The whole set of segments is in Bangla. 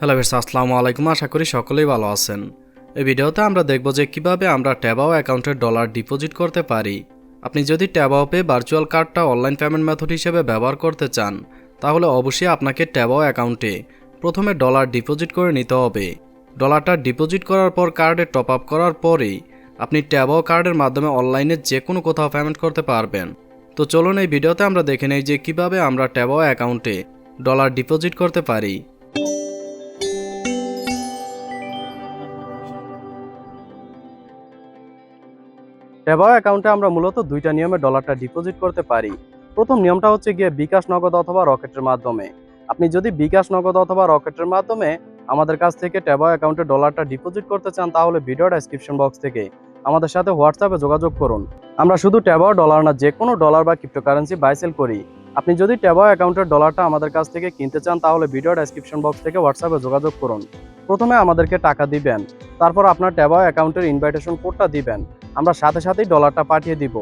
হ্যালো বেশ আসসালামু আলাইকুম। আশা করি সকলেই ভালো আছেন। এই ভিডিওতে আমরা দেখব যে কীভাবে আমরা ট্যাবাও অ্যাকাউন্টে ডলার ডিপোজিট করতে পারি। আপনি যদি ট্যাবাও পে ভার্চুয়াল কার্ডটা অনলাইন পেমেন্ট মেথড হিসেবে ব্যবহার করতে চান, তাহলে অবশ্যই আপনাকে ট্যাবাও অ্যাকাউন্টে প্রথমে ডলার ডিপোজিট করে নিতে হবে। ডলারটা ডিপোজিট করার পর কার্ডে টপ আপ করার পরেই আপনি ট্যাবাও কার্ডের মাধ্যমে অনলাইনে যে কোনো কোথাও পেমেন্ট করতে পারবেন। তো চলুন এই ভিডিওতে আমরা দেখে নেই যে কীভাবে আমরা ট্যাবাও অ্যাকাউন্টে ডলার ডিপোজিট করতে পারি। ট্যাবাও অ্যাকাউন্টে আমরা মূলত দুইটা নিয়মে ডলারটা ডিপোজিট করতে পারি। প্রথম নিয়মটা হচ্ছে গিয়ে বিকাশ, নগদ অথবা রকেটের মাধ্যমে। আপনি যদি বিকাশ, নগদ অথবা রকেটের মাধ্যমে আমাদের কাছ থেকে ট্যাবাও অ্যাকাউন্টে ডলারটা ডিপোজিট করতে চান, তাহলে ভিডিও ডেসক্রিপশন বক্স থেকে আমাদের সাথে হোয়াটসঅ্যাপে যোগাযোগ করুন। আমরা শুধু ট্যাবাও ডলার না, যে কোনো ডলার বা ক্রিপ্টোকারেন্সি বাইসেল করি। আপনি যদি ট্যাবাও অ্যাকাউন্টের ডলারটা আমাদের কাছ থেকে কিনতে চান, তাহলে ভিডিও ডেসক্রিপশন বক্স থেকে হোয়াটসঅ্যাপে যোগাযোগ করুন। প্রথমে আমাদেরকে টাকা দিবেন, তারপর আপনার ট্যাবাও অ্যাকাউন্টের ইনভাইটেশন কোডটা দিবেন। আমরা সাথে সাথেই ডলারটা পাঠিয়ে দিব।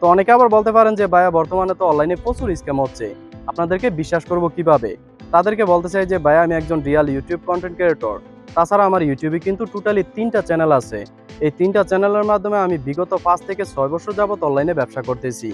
তো অনেকে আবার বলতে পারেন যে, ভাইয়া, বর্তমানে তো অনলাইনে প্রচুর স্ক্যাম হচ্ছে। আপনাদেরকে বিশ্বাস করব কীভাবে? তাদেরকে বলতে চাই যে, ভাইয়া, আমি একজন রিয়াল ইউটিউব কন্টেন্ট ক্রিয়েটর তাছাড়া আমার ইউটিউবে কিন্তু টোটালি তিনটা চ্যানেল আছে। এই তিনটা চ্যানেলের মাধ্যমে আমি বিগত পাঁচ থেকে ছয় বছর যাবত অনলাইনে ব্যবসা করতেছি।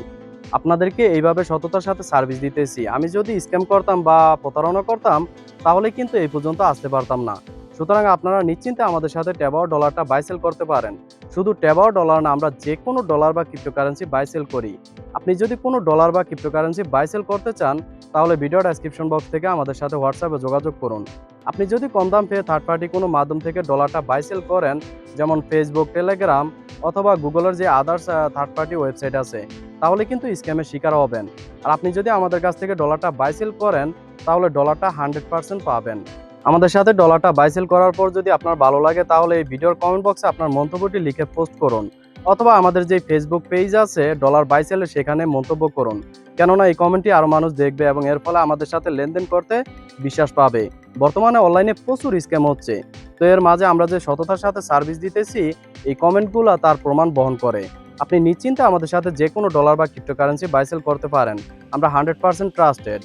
আপনাদেরকে এইভাবে সততার সাথে সার্ভিস দিতেছি। আমি যদি স্ক্যাম করতাম বা প্রতারণা করতাম, তাহলে কিন্তু এই পর্যন্ত আসতে পারতাম না। সুতরাং আপনারা নিশ্চিন্তে আমাদের সাথে ট্যাবাও ডলারটা বাইসেল করতে পারেন। শুধু ট্যাবাও ডলার না, আমরা যে কোনো ডলার বা ক্রিপ্টোকারেন্সি বাইসেল করি। আপনি যদি কোনো ডলার বা ক্রিপ্টোকারেন্সি বাইসেল করতে চান, তাহলে ভিডিও ডেসক্রিপশন বক্স থেকে আমাদের সাথে হোয়াটসঅ্যাপে যোগাযোগ করুন। আপনি যদি কম দাম পেয়ে থার্ড পার্টি কোনো মাধ্যম থেকে ডলারটা বাইসেল করেন, যেমন ফেসবুক টেলিগ্রাম অথবা গুগলের যে আদার্স থার্ড পার্টি ওয়েবসাইট আছে, তাহলে কিন্তু স্ক্যামের শিকার হবেন। আর আপনি যদি আমাদের কাছ থেকে ডলারটা বাইসেল করেন, তাহলে ডলারটা হান্ড্রেড পাবেন। আমাদের সাথে ডলারটা বাইসেল করার পর যদি আপনার ভালো লাগে, তাহলে এই ভিডিওর কমেন্ট বক্সে আপনার মন্তব্যটি লিখে পোস্ট করুন। অথবা আমাদের যে ফেসবুক পেজ আছে ডলার বাইসেলে সেখানে মন্তব্য করুন। কেননা এই কমেন্টটি আরও মানুষ দেখবে এবং এর ফলে আমাদের সাথে লেনদেন করতে বিশ্বাস পাবে। বর্তমানে অনলাইনে প্রচুর স্ক্যাম হচ্ছে। তো এর মাঝে আমরা যে সততার সাথে সার্ভিস দিতেছি, এই কমেন্টগুলো তার প্রমাণ বহন করে। আপনি নিশ্চিন্তে আমাদের সাথে যে কোনো ডলার বা ক্রিপ্টোকারেন্সি বাইসেল করতে পারেন। আমরা হান্ড্রেড পার্সেন্ট ট্রাস্টেড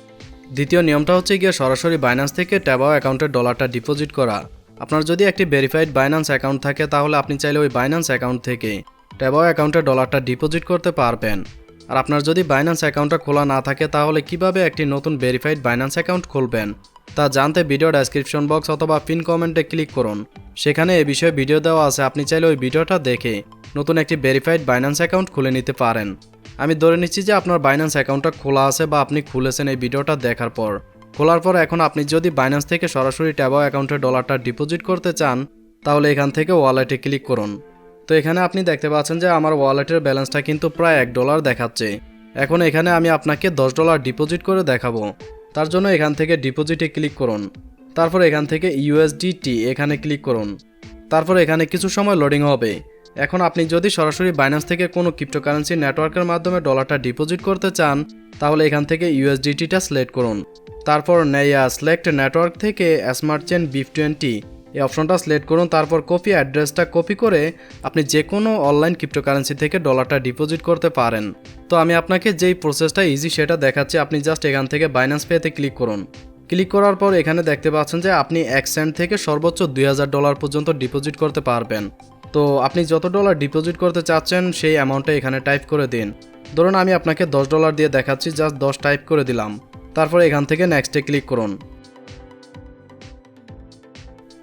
দ্বিতীয় নিয়মটা হচ্ছে গিয়ে সরাসরি বাইন্যান্স থেকে ট্যাবাও অ্যাকাউন্টে ডলারটা ডিপোজিট করা। আপনার যদি একটি ভেরিফাইড বাইন্যান্স অ্যাকাউন্ট থাকে, তাহলে আপনি চাইলে ওই বাইন্যান্স অ্যাকাউন্ট থেকে ট্যাবাও অ্যাকাউন্টে ডলারটা ডিপোজিট করতে পারবেন। আর আপনার যদি বাইন্যান্স অ্যাকাউন্টটা খোলা না থাকে, তাহলে কীভাবে একটি নতুন ভেরিফাইড বাইন্যান্স অ্যাকাউন্ট খুলবেন? তা জানতে ভিডিও ডেসক্রিপশন বক্স অথবা পিন কমেন্টে ক্লিক করুন। সেখানে এ বিষয়ে ভিডিও দেওয়া আছে, আপনি চাইলে ওই ভিডিওটা দেখে নতুন একটি ভেরিফাইড বাইন্যান্স অ্যাকাউন্ট খুলে নিতে পারেন। আমি ধরে নিচ্ছি যে আপনার বাইন্যান্স অ্যাকাউন্টটা খোলা আছে বা আপনি খুলেছেন এই ভিডিওটা দেখার পর। খোলার পর এখন আপনি যদি বাইন্যান্স থেকে সরাসরি ট্যাবাও অ্যাকাউন্টে ডলারটা ডিপোজিট করতে চান, তাহলে এখান থেকে ওয়ালেটে ক্লিক করুন। তো এখানে আপনি দেখতে পাচ্ছেন যে আমার ওয়ালেটের ব্যালেন্সটা কিন্তু প্রায় এক ডলার দেখাচ্ছে। এখন এখানে আমি আপনাকে দশ ডলার ডিপোজিট করে দেখাবো। তার জন্য এখান থেকে ডিপোজিটে ক্লিক করুন। তারপর এখান থেকে ইউএসডিটি এখানে ক্লিক করুন। তারপর এখানে কিছু সময় লোডিং হবে। এখন আপনি যদি সরাসরি বাইন্যান্স থেকে কোনো ক্রিপ্টোকারেন্সি নেটওয়ার্কের মাধ্যমে ডলারটা ডিপোজিট করতে চান, তাহলে এখান থেকে ইউএসডিটিটা সিলেক্ট করুন। তারপর নেয়া সিলেক্ট নেটওয়ার্ক থেকে স্মার্ট চেন বিফ টোয়েন্টি এই অপশনটা সিলেক্ট করুন। তারপর কপি অ্যাড্রেসটা কপি করে আপনি যে কোনো অনলাইন ক্রিপ্টোকারেন্সি থেকে ডলারটা ডিপোজিট করতে পারেন। তো আমি আপনাকে যেই প্রসেসটা ইজি সেটা দেখাচ্ছি। আপনি জাস্ট এখান থেকে বাইন্যান্স পেতে ক্লিক করুন। ক্লিক করার পর এখানে দেখতে পাচ্ছেন যে আপনি এক সেন্ট থেকে সর্বোচ্চ দুই হাজার ডলার পর্যন্ত ডিপোজিট করতে পারবেন। তো আপনি যত ডলার ডিপোজিট করতে চাচ্ছেন, সেই অ্যামাউন্টটা এখানে টাইপ করে দিন। ধরুন আমি আপনাকে দশ ডলার দিয়ে দেখাচ্ছি জাস্ট দশ টাইপ করে দিলাম। তারপর এখান থেকে নেক্সটে ক্লিক করুন।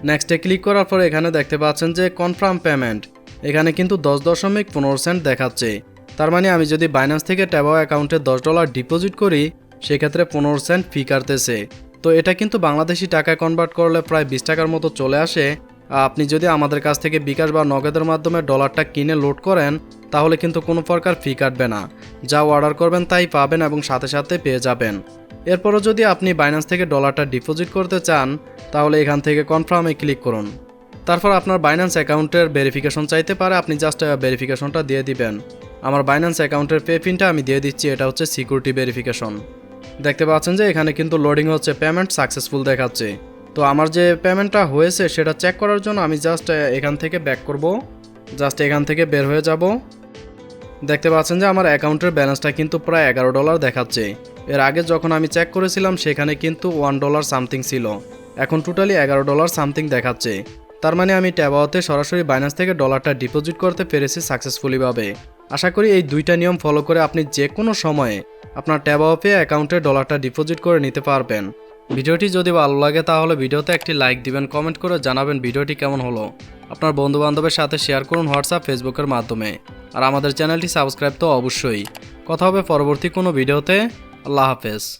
নেক্সটে ক্লিক করার পর এখানে দেখতে পাচ্ছেন যে কনফার্ম পেমেন্ট এখানে কিন্তু দশ দশমিক পনেরো সেন্ট দেখাচ্ছে। তার মানে আমি যদি বাইন্যান্স থেকে ট্যাবাও অ্যাকাউন্টে দশ ডলার ডিপোজিট করি, সেক্ষেত্রে পনেরো সেন্ট ফি কাটতেছে। তো এটা কিন্তু বাংলাদেশি টাকা কনভার্ট করলে প্রায় বিশ টাকার মতো চলে আসে। আপনি যদি আমাদের কাছ থেকে বিকাশ বা নগদের মাধ্যমে ডলারটা কিনে লোড করেন, তাহলে কিন্তু কোনো প্রকার ফি কাটবে না। যা অর্ডার করবেন তাই পাবেন এবং সাথে সাথে পেয়ে যাবেন। এরপরও যদি আপনি বাইন্যান্স থেকে ডলারটা ডিপোজিট করতে চান, তাহলে এখান থেকে কনফার্মে ক্লিক করুন। তারপর আপনার বাইন্যান্স অ্যাকাউন্টের ভেরিফিকেশন চাইতে পারে, আপনি জাস্ট ভেরিফিকেশনটা দিয়ে দিবেন। আমার বাইন্যান্স অ্যাকাউন্টের পে পিনটা আমি দিয়ে দিচ্ছি, এটা হচ্ছে সিকিউরিটি ভেরিফিকেশন দেখতে পাচ্ছেন যে এখানে কিন্তু লোডিং হচ্ছে পেমেন্ট সাকসেসফুল দেখাচ্ছে। তো আমার যে পেমেন্টটা হয়েছে সেটা চেক করার জন্য আমি জাস্ট এখান থেকে ব্যাক করব। জাস্ট এখান থেকে বের হয়ে যাব। দেখতে পাচ্ছেন যে আমার অ্যাকাউন্টের ব্যালেন্সটা কিন্তু প্রায় এগারো ডলার দেখাচ্ছে। এর আগে যখন আমি চেক করেছিলাম, সেখানে কিন্তু ওয়ান ডলার সামথিং ছিল। এখন টোটালি এগারো ডলার সামথিং দেখাচ্ছে। তার মানে আমি ট্যাবাওতে সরাসরি বাইনান্স থেকে ডলারটা ডিপোজিট করতে পেরেছি সাকসেসফুলিভাবে আশা করি এই দুইটা নিয়ম ফলো করে আপনি যে কোনো সময়ে আপনার ট্যাবাও পে অ্যাকাউন্টে ডলারটা ডিপোজিট করে নিতে পারবেন। ভিডিওটি যদি ভালো লাগে তাহলে ভিডিওতে একটি লাইক দিবেন, কমেন্ট করে জানাবেন ভিডিওটি কেমন হলো। আপনার বন্ধু বান্ধবের সাথে শেয়ার করুন হোয়াটসঅ্যাপ, ফেসবুকের মাধ্যমে। আর আমাদের চ্যানেলটি সাবস্ক্রাইব তো অবশ্যই। কথা হবে পরবর্তী কোনো ভিডিওতে। আল্লাহ হাফেজ।